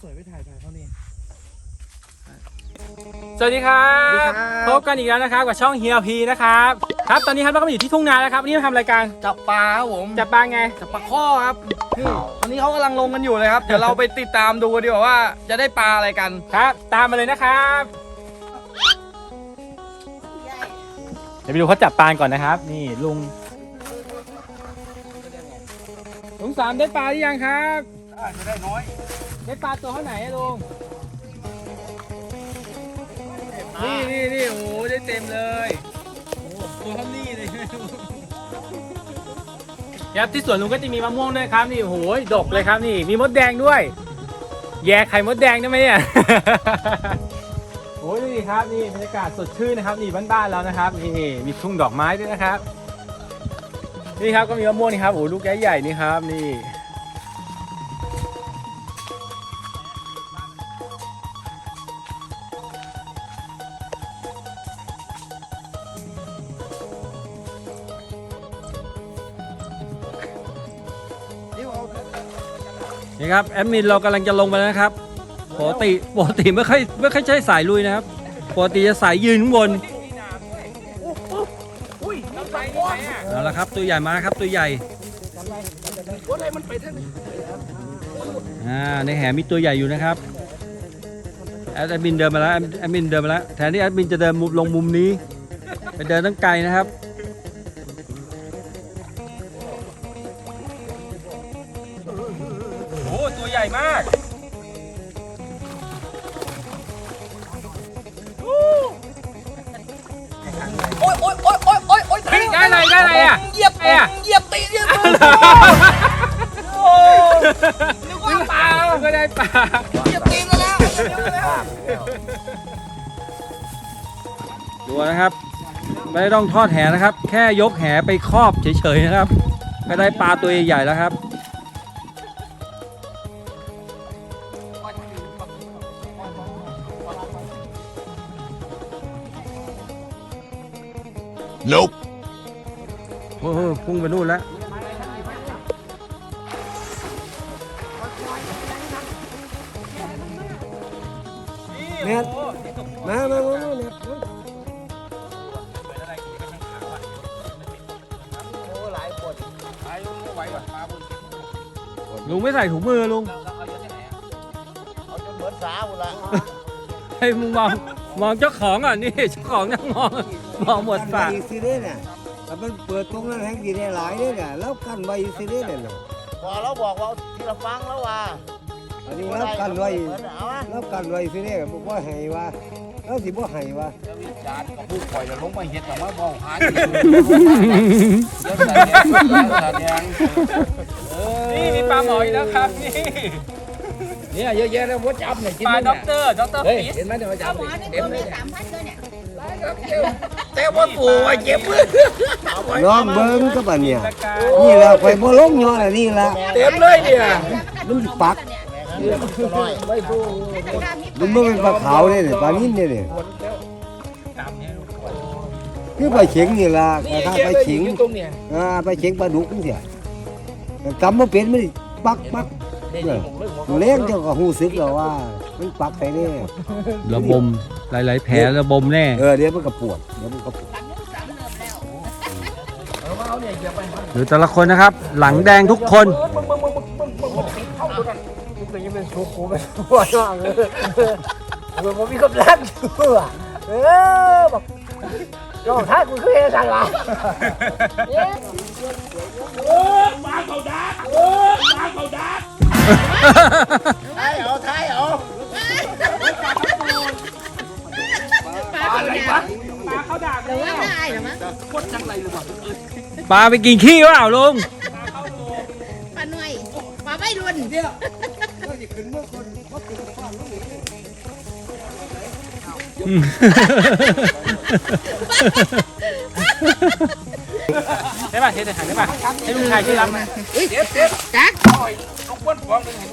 สวยไปถ่ายถ่ายเขานี่สวัสดีครับสวัสดีครับพบกันอีกแล้วนะครับกับช่องเฮียพีนะครับครับตอนนี้ครับเราก็มาอยู่ที่ทุ่งนาแล้วครับวันนี้มาทำรายการจับปลาครับผมจับปลาไงจับปลาข้อครับนี่ตอนนี้เขากำลังลงกันอยู่เลยครับ เดี๋ยวเราไปติดตามดูกันดีกว่าว่าจะได้ปลาอะไรกันครับ ตามมาเลยนะครับเดี๋ยวไปดูเขาจับปลาก่อนนะครับ นี่ลุงลุงสามได้ปลาหรือยังครับจะได้น้อย ได้ปลาตัวเท่าไหนอะลุงนี่นี่นี่โอ้โหได้เต็มเลยโอ้โหตัวเท่านี้เลยครับที่สวนลุงก็จะมีมะม่วงด้วยครับนี่โอ้โหดกเลยครับนี่มีมดแดงด้วย แย่ไข่มดแดงได้ไหมเนี่ย โอ้ยนี่ครับนี่บรรยากาศสดชื่นนะครับนี่บ้านๆเรานะครับนี่มีทุ่งดอกไม้ด้วยนะครับ นี่ครับก็มีมะม่วงนี่ครับโอ้โหลูกใหญ่ๆนี่ครับนี่ นี่ครับแอดมินเรากำลังจะลงไปแล้วนะครับปกติปกติไม่ค่อยไม่ค่อยใช่สายลุยนะครับปกติจะสายยืนข้างบนเอาละครับตัวใหญ่มาครับตัวใหญ่อ่าในแหมีตัวใหญ่อยู่นะครับแอดมินเดินมาแล้วแอดมินเดินมาแล้วแทนที่แอดมินจะเดินมุมลงมุมนี้ไปเดินตั้งไกลนะครับ ดูนะครับ ไม่ต้องทอดแหนะครับ แค่ยกแหไปครอบเฉยๆนะครับก็ได้ปลาตัวใหญ่ๆแล้วครับ Nope. โอ้โหพุ่งไปนู่นแล้วเนี่ย ลุงไม่ใส่ถุงมือลุงเอาจนเหมือนสาวละให้มึงมองมองเจ้าของอะนี่เจ้าของนั่งมองมองหมดปากอีสิเด้เนี่ยแต่มันเปิดตรงนั้นแห่งดีได้หลายเด้เนี่ยแล้วกันไว้อีสิเด้เนี่ยเนาะพอเราบอกว่าที่เราฟังแล้วว่าอันนี้แล้วกันไว้แล้วกันไว้อีสิเด้บอกว่าให้ว่าแล้วสิบ่ให้ว่าจานกับผู้ปล่อยจะลงมาเห็ดแต่ว่าบ่หายเดี๋ยวใส่แดงใส่แดงเออ นี่มีปลาหมออีกแล้วครับนี่เนี่ยเยอะแยะแล้วว่าจับเนี่ยกินปลาไหมด็อกเนี่ยเตอร์ด็อกเตอร์เฮ้ยฟิชเห็นไหมเดี๋ยวว่าจับหมอนี่ตัวมีสามพันเลยเนี่ยแต่ว่าปูว่าเจ็บลองเบิ่งก็บัดเนี่ยตะการนี่ล่ะไปบ่ลงย้อนอันนี้ล่ะเต็มเลยเนี่ยมันสิปักไม่ปูมันบ่เป็นปลาขาวเด้เนี่ยปลานิ่นเด้เนี่ยตามเนี่ยคือปลาเข็งนี่ล่ะนี่ถ้าเยอะปลาเลยเข็งอยู่ตรงเนี่ยอ่าปลาเข็งปลาดุกจังซี่แต่ กำบ่เป็นมันสิปักปักเนี่ยนี่ผมเลยหัวเลี้ยงเจ้าก็ฮู้สึกแล้วว่ามันปักใส่แน่ระบมหลาย ๆ แผลระบมแน่เออเดี๋ยวมันก็ปวดเดี๋ยวมันก็ปวดเอามาเอาเนี่ยอย่าไปหรือแต่ละคนนะครับ หลังแดงทุกคนก็ยังเป็นชูกูเป็นหัวน้องเออเออผมมีกำลังอยู่อะเออบอกยอมท้ายกูคือเฮสันละ ปลาอะไรวะปลาเขาด่าเลยว่าได้หรอมั้งปลาไปกินขี้วะเปล่าลุงปลาหน่วยปลาไม่รุนอืม ได้ป่ะเทใส่ถังได้ป่ะให้ลุงชายช่วยรับไหมจัก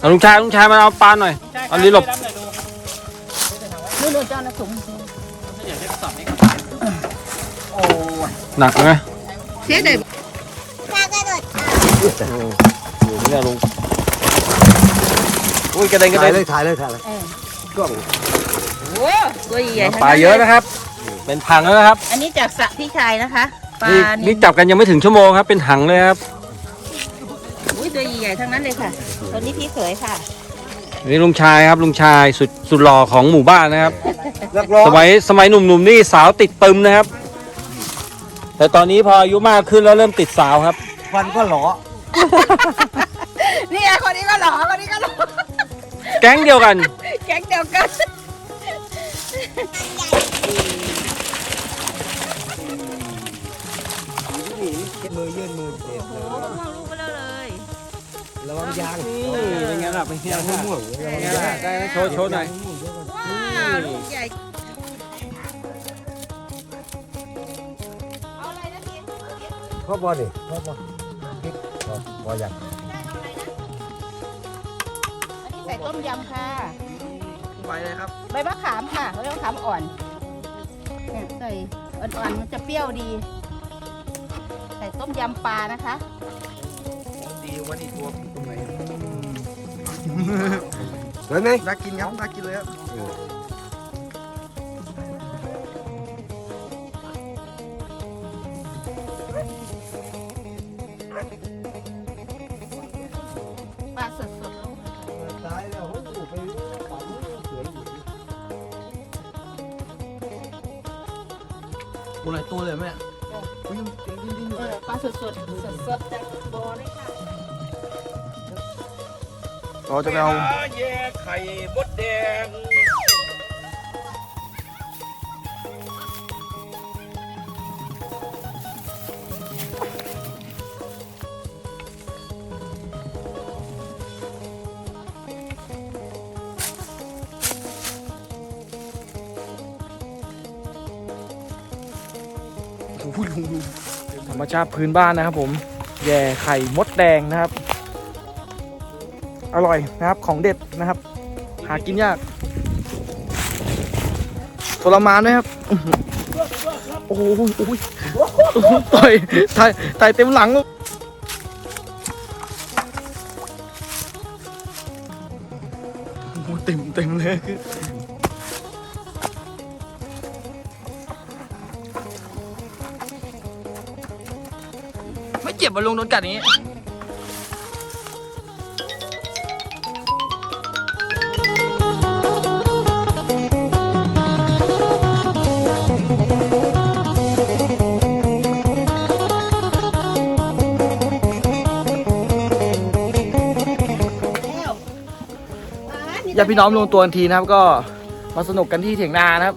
เอาลุงชายลุงชายมาเอาปลาหน่อยอันนี้หลบนู่นนู่นเจ้านะสมหนักไหมเสียได้อยู่เนี่ยลุงอุ้ยกระเด็นกระถ่ายเด็นเลยถ่ายเลยถ่ายเลยกล้องโอ้ตัวใหญ่ๆทั้งปลานั้นเยอะนะครับ เป็นถังแล้วนะครับ อันนี้จากสระพี่ชายนะคะ ปลานี่นี่นี่จับกันยังไม่ถึงชั่วโมงครับ เป็นถังเลยครับ อุ้ยตัวใหญ่ๆทั้งนั้นเลยค่ะตัวนี้พี่เขยค่ะ นี่ลุงชายครับลุงชายสุดสุดหล่อของหมู่บ้านนะครับ นักร้องสมัยสมัยหนุ่มๆนี่สาวติดตึมนะครับ แต่ตอนนี้พออายุมากขึ้นแล้วเริ่มติดสาวครับ ฟันก็หลอนี่ไงคนนี้ก็หล่อคนนี้ก็หล่อแก๊งเดียวกัน แก๊งเดียวกัน มือยื่นมือเจ็บโอ้โหมองลูกไปเลย ระวังยางนี่เป็นไงล่ะเป็นไงยางล่ะม่วงเป็นไงล่ะได้ไหมโชว์โชว์หน่อยว้าวลูกใหญ่เอาอะไรนะพี่พ่อบอลดิพ่อบอลพริกพอพอยังอันนี้ใส่ต้มยำค่ะไปเลยครับใบมะขามค่ะเขาเรียกมะขามอ่อนเนี่ยใส่อ่อนๆมันจะเปรี้ยวดีใส่ ต้มยำปลานะคะ ดีวันนี้ตัวตรงไหนสวยไหมน่ากินครับน่ากินเลยครับปลาสดๆลงตาย เสืออยู่ตัวไหนตัวเลยแม่อุ้ยยังยังดิ้นดิ้นอยู่เออปลาสดๆสดๆจากบ่อเลยค่ะเราจะไปเอา แย่ไข่มดแดง รมชาติพื้นบ้านนะครับ ผมแย่ไข่มดแดงนะครับ อร่อยนะครับของเด็ดนะครับ หากินยากทรมานด้วยครับอื้อหือโอ้โหต่อยต่อยต่อยเต็มหลังเต็มเต็มเลย ม่เจ็บมาลงโดนกัดอย่างนี้ญาติพี่น้องรวมตัวกันทีนะครับ ก็มาสนุกกันที่เถียงนานะครับ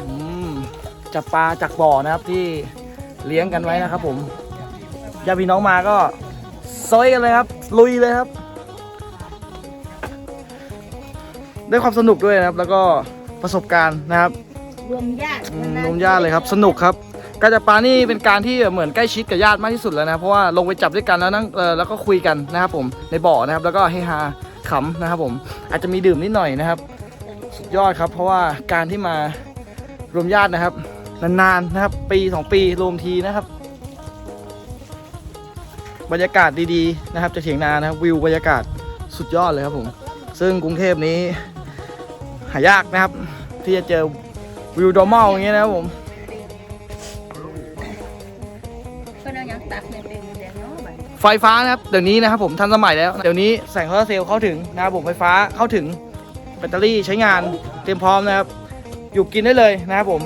อืมจับปลาจากบ่อนะครับที่เลี้ยงกันไว้นะครับผม ญาติพี่น้องมาก็ซอยกันเลยครับ ลุยเลยครับ ได้ความสนุกด้วยนะครับ แล้วก็ประสบการณ์นะครับรวมญาติอืมรวมญาติเลยครับ สนุกครับ การจับปลานี่เป็นการที่เหมือนใกล้ชิดกับญาติมากที่สุดแล้วนะ เพราะว่าลงไปจับด้วยกันแล้วนั่งเออแล้วก็คุยกันนะครับผมในบ่อนะครับ แล้วก็เฮฮาขำนะครับ ผม อาจจะมีดื่มนิดหน่อยนะครับ สุดยอดครับ เพราะว่าการที่มารวมญาตินะครับ นานๆนะครับ ปีสองปีรวมทีนะครับ บรรยากาศดีๆนะครับจะเถียงนานะครับวิวบรรยากาศสุดยอดเลยครับผม ซึ่งกรุงเทพนี้ หายากนะครับ ที่จะเจอวิวดอร์มอลอย่างเงี้ยนะครับผมก็เอายังตักเนี่ยเป็นแดงเนาะบัดไฟฟ้านะครับเดี๋ยวนี้นะครับผมทันสมัยแล้ว เดี๋ยวนี้แสงโซลาร์เซลล์เข้าถึงนะครับผมไฟฟ้าเข้าถึงแบตเตอรี่ใช้งานเตรียมพร้อมนะครับ อยู่กินได้เลยนะครับผม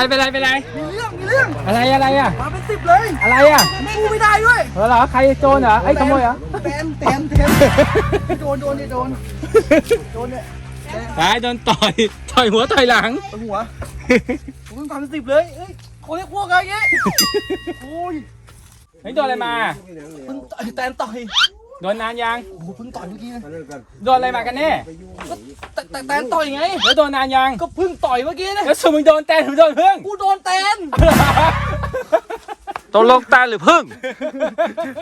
ไรเป็นไรเป็นไรมีเรื่อง มีเรื่อง อะไรอะไรอะ มาเป็นสิบเลยอะไรอะกู้ไม่ได้ด้วยเหรอใครโจรเหรอไอ้ยขโมยเหรอเต็มเต็มเต็มโดนโดนโดน โดนเนี่ยตายโดนต่อยต่อยหัวต่อยหลังหัวผมเป็นความสิบเลยเอ้ยโคคนนี้พวกอะไรเงี้ยโอ้ยเฮ้ยโดนอะไรมาเพิ่งต่อยแตนต่อย โดนนานยังโอ้โหเพิ่งต่อยเมื่อกี้นะโดนอะไรมากันแน่แต่แต่แตนต่อยไง แล้วโดนนานยังก็เพิ่งต่อยเมื่อกี้นะแล้วสมมึงโดนแตนหรือโดนพึ่งกูโดนแตนตกลงตาหรือพึ่ง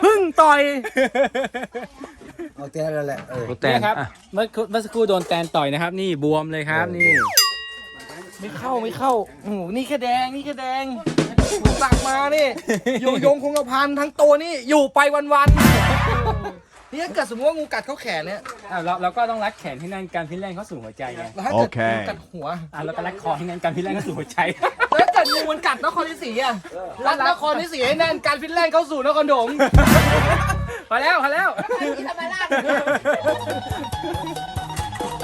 เพิ่งต่อยเอาแต่นั่นแหละเออแตนี่นครับอะเมื่อเมื่อสักครู่โดนแตนต่อยนะครับ นี่บวมเลยครับนี่ ไม่เข้าไม่เข้าโอ้โหนี่แค่แดงนี่แค่แดงสักมานี่อยู่ยงคงกระพันทั้งตัวนี่อยู่ไปวันๆ นี่ถ้าเกิดสมมติว่างูกัดเขาแขนเนี่ยอะเราเราก็ต้องรัดแขนให้แน่นการพิษแรงเข้าสู่หัวใจไงแล้วถ้าเกิดงูกัดหัวอะเราก็รัดคอให้แน่นการพิษแรงเข้าสู่หัวใจ แล้วถ้าเกิดงูมันกัดนครที่สีอะรัดนครที่สีให้แน่นการฟินแลนด์เข้าสู่นครถมพอแล้วพอแล้วที่ธรรมราช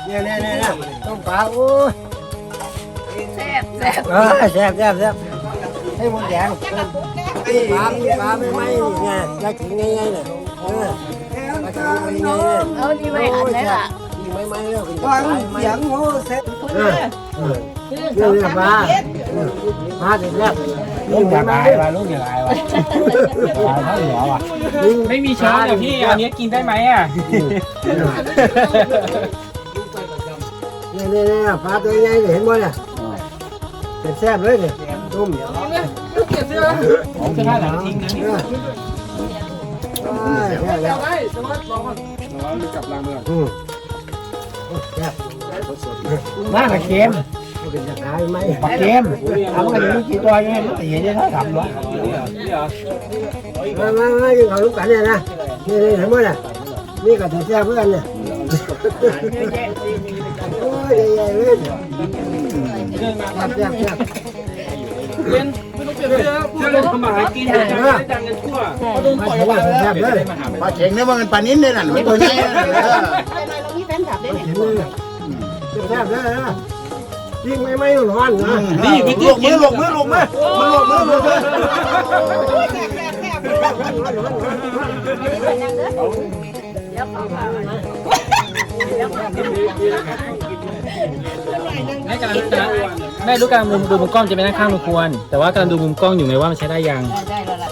เนี่ยเนี่ยเนี่ยเนี่ยต้องปลาโอ้ยแซ่บแซ่บเออแซ่บแซ่บแซ่บให้หมดแดงจะกระปุกแน่นี่ปลานี่ปลาไม่ไหมเนี่ยจะกินง่ายๆเนี่ย เออมากินง่ายๆเนี่ยเออนี่ไม่หันเลยล่ะกินไม่ไหมแล้วกินฟังเสียงโอ้เซ็ตคุณเด้อคือเรื่องเนี่ยปลาปลาเสร็จแล้วลูกอยากอายว่ะลูกอยากอายว่ะปลาเท่าหัวว่ะไม่มีช้อนเหรอพี่อันนี้กินได้ไหมอะเนี่ยเนี่ยเนี่ยปลาตัวใหญ่เห็นบ่เนี่ยเป็นแซ่บเลยเนี่ยต้มเกลียดเสื้อผมจะท่าหลังทิ้งนะนี่ แซ่บแล้วได้แต่ว่าลองก่อนอืมแซ่บน่าจะเค็มเป็นจะตายไหมปลาเค็มทำกันอยู่กี่ตัวเนี่ยมันตีเนี่ยเท่าสามร้อยมามามาอยู่กับลูกกันเนี่ยนะนี่นี่เห็นบ่เนี่ยนี่ก็ถือแซ่บเพื่อนเนี่ยโอ้ยใหญ่ๆเลยเดินมาแซ่บแซ่บแซ่บ เรียนไม่ต้องเปลี่ยนเสื้อพูดเลยเข้ามาหากินเลยได้ดังกันทั่วเขาโดนต่อยกันไปแล้วแซ่บเลยปลาเข็งเนี่ยว่ามันปลานิ้นเนี่ยน่ะมันตัวใหญ่ไปหน่อยเรามีแฟนคลับด้วยเนี่ยเห็นเลยแซ่บเลยนะยิ่งไม่ไม่ร้อนนะนี่ไปลงมือลงมือลงมือมันลงมือลงมือแซ่บแซ่บแซ่บเดี๋ยวขอมาแม่กำลัง แม่รู้การมุมดูมุมกล้องจะไปนั่งข้างมุมควร แต่ว่ากำลังดูมุมกล้องอยู่ไงว่ามันใช้ได้ยัง ได้แล้วล่ะ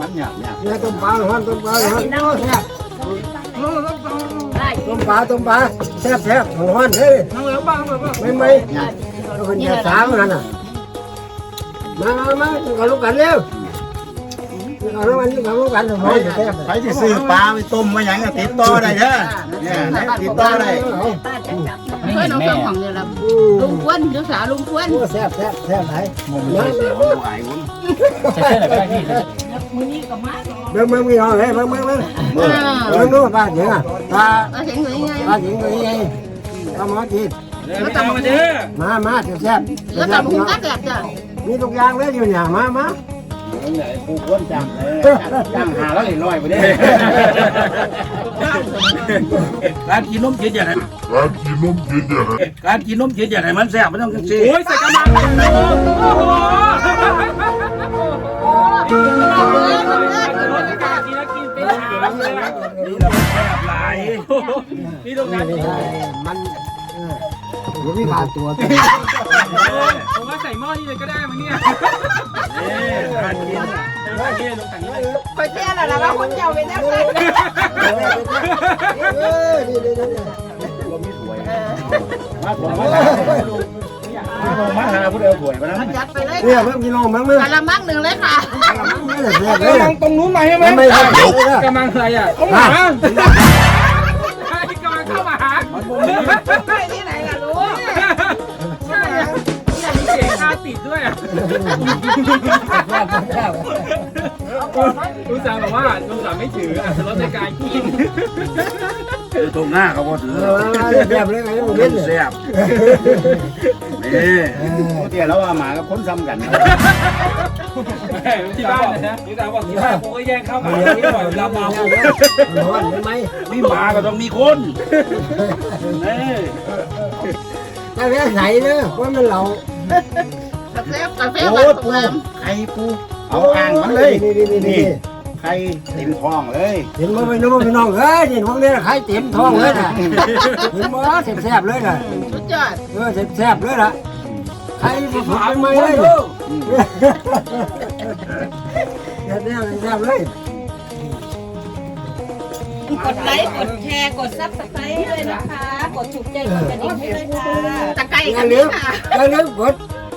มันหยาบหยาบเนี่ยต้มปลาร้อนต้มปลาร้อนแซ่บได้ต้มปลาต้มปลาแซ่บแซ่บร้อนเลยนั่งเหลืองบ้างแบบว่าไม่ไม่คนจะสามนั่นน่ะมามามากับลูกกันเร็ว เอาลูกกันนี่กับลูกกันทำไมแซ่บไปที่ซื้อปลาไปต้มมาอย่างก็ติดต่อได้เด้อเนี่ยติดต่อได้ป้าจะจับเพื่อนน้องเครื่องของเนี่ยละลุงควนลูกสาวลุงควนโอ้แซ่บแซ่บแซ่บไหนใช้เสื้อไหนก็ได้พี่เบิ่งเบิ่งมีห้องเลยเบิ่งเบิ่งเบิ่งเออเบิ่งดูปลาเจ๋งอะปลาเราเห็นอยู่ยังไงปลาเจ๋งตัวนี้เอามากินแล้วตามมาเด้อมามาแซ่บแล้วแซ่แต่บลุงก็แซ่บจ้ะมีทุกอย่างเลยอยู่เนี่ยมามา กูก้นจังเลยจังหาแล้วเลยลอยไปเด้การกินนมจืดอย่างไรการกินนมจืดอย่างไรการกินนมจืดอย่างไรมันแซ่บมันต้องจังซี่โอ้ยใส่กระมังโอ้โหกินแล้วกินเป็นชามเลยอะนี่เราแซ่บหลายนี่ตรงนั้นมัน เออหรือมีขาดตัวผมว่าใส่หม้อนี่เลยก็ได้มั้งเนี่ยการกินว่านี่ลงถังนี้เลยคอยเตี้ยแล้วล่ะว่าคนเจ้าเป็นนักเลยเออนี่นี่นี่มาผมมาหามาหาผู้เดียวถวยมานะจัดไปเลยเนี่ยเพิ่มกิโลมั้งมั้งกะละมังหนึ่งเลยค่ะไม่ได้แซ่บเลแล้วยมองตรงนู้นมาใช่ไหมไม่ใช่กำลังอะไรอะเอาหมากำลังเข้ามา ติดด้วยอะลุงสาวบอกว่าลุงสาวไม่ถืออะจะลดในการกินตรงหน้าเขาก็ถือแซ่บเลยไงมึงเล่เล่นนแซ่บนี่เดี๋ยวแล้วว่าหมากับคนซ้ำกันที่บ้านนะลุงสาวบอกที่บ้านผมก็แย่งเข้ามาที่บ่อยเราเมาร้อนไหมมีหมาก็ต้องมีคนนี่กาแฟใสเนอะเพราะมันเหลา กาแฟกาแฟโอ้บ้านปูผมไข่ปูเอาอ่างมันเลย นี่นี่นี่นี่ไข่เต็มท้องเลยเห็นมั้ยน้องพี่น้องเอ้ยนี่พวกนี้ใครเต็มท้องเลยนะเห็นมั้ยแซ่บเลยนะสุดยอดเออแซ่บเลยล่ะใครผสมไปไหมเลยเดี๋ยวเดี๋ยวเดี๋ยวเลยกดไลค์กดแชร์กดซับสไครต์ด้วยนะคะ กดถูกใจกดกระดิ่งให้ด้วยค่ะตะไคร้อกัย่านลืนี่มค่ะอย่าลืมกด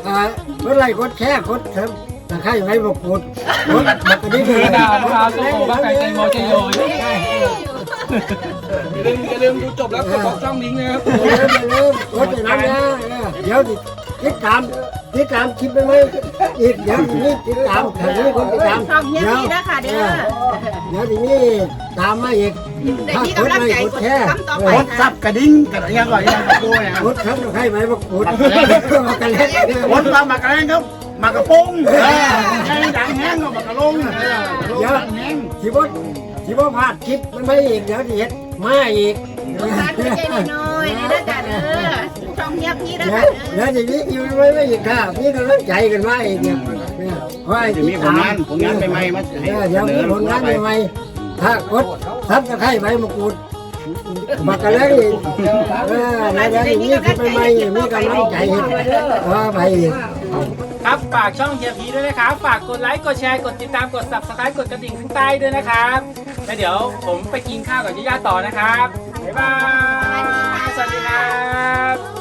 อ่ากดไลค์กดแชร์กดเถิมตะไคร้ไว้บอกกดกดบอกกระดิ่งคือกาวมะพร้าวส้มโอบ้าไก่ใจโมใจโยยอย่าลืมอย่าลืมดูจบแล้วกดบอกช่องลิงก์นะครับอย่าลืมอย่าลืมกดอย่างนั้นนะเดี๋ยวติดตามติดตามคลิปไปไหมอีกเดี๋ยวนี้ติดตามถ้ามีคนติดตามช่องเฮียพีนะคะเด้อเดี๋ยวนี้ตามมาอีก แต่ที่กำลังใจกดคำต่อไปกดซับกระดิ่งกระยังก่อนยังกระโปงเนี่ยกดครับใครไหมบอกกดมากันแล้วกดมามากระแรงครับมากระโปงยังดังแห้งก็มากระลงเดี๋ยวสิบสิบพลาดคลิปมันไม่อีกเดี๋ยวเห็ดมาอีกลูกค้าดูใจน้อยๆนี่นะจ๊ะเด้อช่องเฮียพีนะเดี๋ยวคะเดี๋ยวทีนี้อยู่ไม่ไม่อีกค่ะพี่กำลังใจกันมาอีกเนี่ยเนี่ยเพราะไอ้จะมีผลงานผลงานใหม่ๆมาให้เดี๋ยวมีผลงานใหม่ๆถ้ากด ซับตะไคร้ใบมะกรูดมากระแลงอีกเออในเดี๋ยวนี้คือใบไม่มีกำลังใจเห็ดว่าไปอีกครับฝากช่องเฮียพีด้วยนะครับ ฝากกดไลค์ กดแชร์ กดติดตาม กด subscribe กดกระดิ่งข้างใต้ด้วยนะครับ แล้วเดี๋ยวผมไปกินข้าวกับย่าๆต่อนะครับ บ๊ายบาย สวัสดีครับ